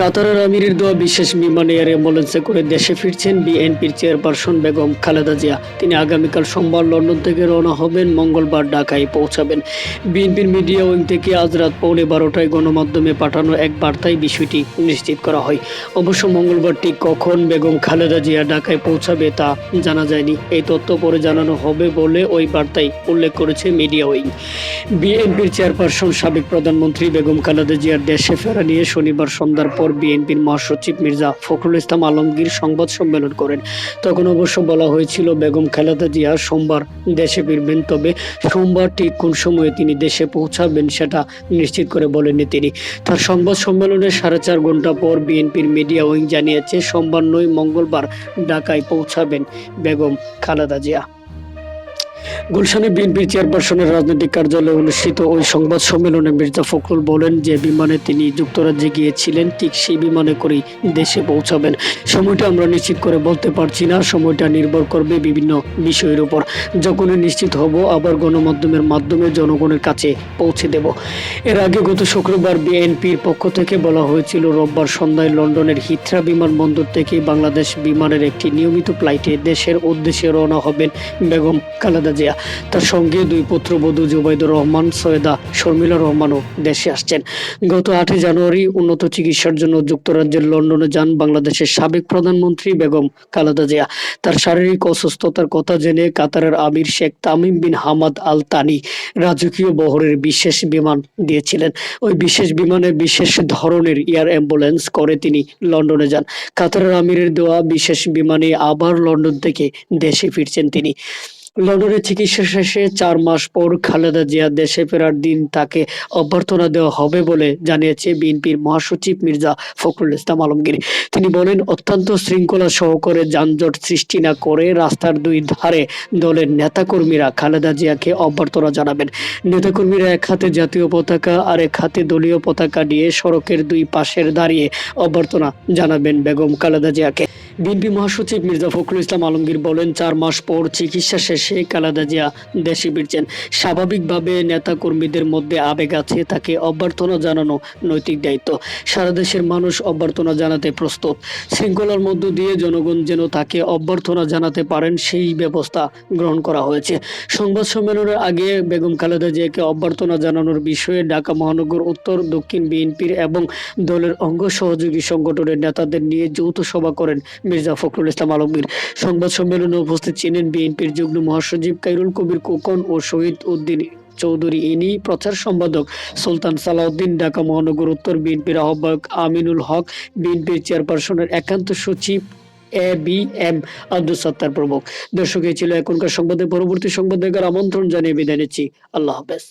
কাতারের আমিরের দেওয়া বিশেষ বিমানে এয়ার অ্যাম্বুলেন্সে করে দেশে ফিরছেন বিএনপির চেয়ারপারসন বেগম খালেদা জিয়া। তিনি আগামীকাল সোমবার লন্ডন থেকে রওনা হবেন, মঙ্গলবার ঢাকায় পৌঁছাবেন। বিএনপির মিডিয়া উইং থেকে আজ রাত পৌনে বারোটায় গণমাধ্যমে পাঠানো এক বার্তায় বিষয়টি নিশ্চিত করা হয়। অবশ্য মঙ্গলবার ঠিক কখন বেগম খালেদা জিয়া ঢাকায় পৌঁছাবে তা জানা যায়নি। এই তথ্য পরে জানানো হবে বলে ওই বার্তায় উল্লেখ করেছে মিডিয়া উইং। বিএনপির চেয়ারপারসন সাবেক প্রধানমন্ত্রী বেগম খালেদা জিয়ার দেশে ফেরা নিয়ে শনিবার সন্ধ্যার পর বিএনপির মহাসচিব মির্জা ফখরুল ইসলাম আলমগীর সংবাদ সম্মেলন করেন। তখন অবশ্য বলা হয়েছিল, বেগম খালেদা জিয়া সোমবার দেশে ফিরবেন, তবে সোমবার ঠিক কোন সময়ে তিনি দেশে পৌঁছাবেন সেটা নিশ্চিত করে বলেননি তিনি। তার সংবাদ সম্মেলনের সাড়ে চার ঘণ্টা পর বিএনপির মিডিয়া উইং জানিয়েছে, সোমবার নয় মঙ্গলবার ঢাকায় পৌঁছাবেন বেগম খালেদা জিয়া। গুলশানে বিএনপির চেয়ারপারসনের রাজনৈতিক কার্যালয়ে অনুষ্ঠিত ওই সংবাদ সম্মেলনে মির্জা ফখরুল বলেন, যে বিমানে তিনি যুক্তরাজ্যে গিয়েছিলেন, ঠিক সেই বিমানে করেই দেশে পৌঁছাবেন। সময়টা আমরা নিশ্চিত করে বলতে পারছি না, সময়টা নির্ভর করবে বিভিন্ন বিষয়ের উপর। যখনই নিশ্চিত হব, আবার গণমাধ্যমের মাধ্যমে জনগণের কাছে পৌঁছে দেব। এর আগে গত শুক্রবার বিএনপির পক্ষ থেকে বলা হয়েছিল, রোববার সন্ধ্যায় লন্ডনের হিথ্রা বিমানবন্দর থেকে বাংলাদেশ বিমানের একটি নিয়মিত ফ্লাইটে দেশের উদ্দেশ্যে রওনা হবেন বেগম খালেদা জিয়া। তার সঙ্গে দুই পুত্র পুত্রবধূ জুবাইদুর রহমান, সৈয়দা শর্মিলা রহমানও দেশে আসছেন। গত আটই জানুয়ারি উন্নত চিকিৎসার জন্য যুক্তরাজ্যের লন্ডনে যান বাংলাদেশের সাবেক প্রধানমন্ত্রী বেগম খালেদা জিয়া। তার শারীরিক অসুস্থতার কথা জেনে কাতারের আমির Sheikh Tamim bin Hamad Al Thani রাজকীয় বহরের বিশেষ বিমান দিয়েছিলেন। ওই বিশেষ বিমানে বিশেষ ধরনের এয়ার অ্যাম্বুলেন্স করে তিনি লন্ডনে যান। কাতারের আমিরের দেওয়া বিশেষ বিমানে আবার লন্ডন থেকে দেশে ফিরছেন তিনি। লন্ডনে চিকিৎসা শেষে চার মাস পর খালেদা জিয়া দেশে ফেরার দিন তাকে অভ্যর্থনা দেওয়া হবে বলে জানিয়েছে বিএনপির মহাসচিব মির্জা ফখরুল ইসলাম আলমগীর। তিনি বলেন, অত্যন্ত শৃঙ্খলা সহকারে যানজট সৃষ্টি না করে রাস্তার দুই ধারে দলের নেতাকর্মীরা খালেদা জিয়াকে অভ্যর্থনা জানাবেন। নেতাকর্মীরা এক হাতে জাতীয় পতাকা আর এক হাতে দলীয় পতাকা নিয়ে সড়কের দুই পাশের দাঁড়িয়ে অভ্যর্থনা জানাবেন বেগম খালেদা জিয়াকে। বিএনপি মহাসচিব মির্জা ফখরুল ইসলাম আলমগীর বলেন, চার মাস পর চিকিৎসা শেষে খালেদা জিয়া দেশে ফিরছেন। স্বাভাবিকভাবে নেতা কর্মীদের মধ্যে আবেগ আছে, তাকে অভ্যর্থনা জানানো নৈতিক দায়িত্ব। সারা দেশের মানুষ অভ্যর্থনা জানাতে প্রস্তুত। শৃঙ্খলার মধ্য দিয়ে জনগণ যেন তাকে অভ্যর্থনা জানাতে পারেন, সেই ব্যবস্থা গ্রহণ করা হয়েছে। সংবাদ সম্মেলনের আগে বেগম খালেদা জিয়াকে অভ্যর্থনা জানানোর বিষয়ে ঢাকা মহানগর উত্তর, দক্ষিণ বিএনপির এবং দলের অঙ্গ সহযোগী সংগঠনের নেতাদের নিয়ে যৌথ সভা করেন মির্জা ফখরুল ইসলাম আলমগীর। সংবাদ সম্মেলনে উপস্থিত ছিলেন বিএনপির যুগ্ম মহাসচিব কাইরুল কবির কোকন ও শহীদ উদ্দিন চৌধুরী। ইনি প্রচার সম্পাদক সুলতান সালাউদ্দিন, ঢাকা মহানগর উত্তর বিএনপির আহ্বায়ক আমিনুল হক, বিএনপির চেয়ারপারসনের একান্ত সচিব A B M Abdul Sattar প্রমুখ। দর্শক ছিল এখনকার সংবাদের পরবর্তী সংবাদ দেখার আমন্ত্রণ জানিয়ে বিদায় নিচ্ছি। আল্লাহ হাফেজ।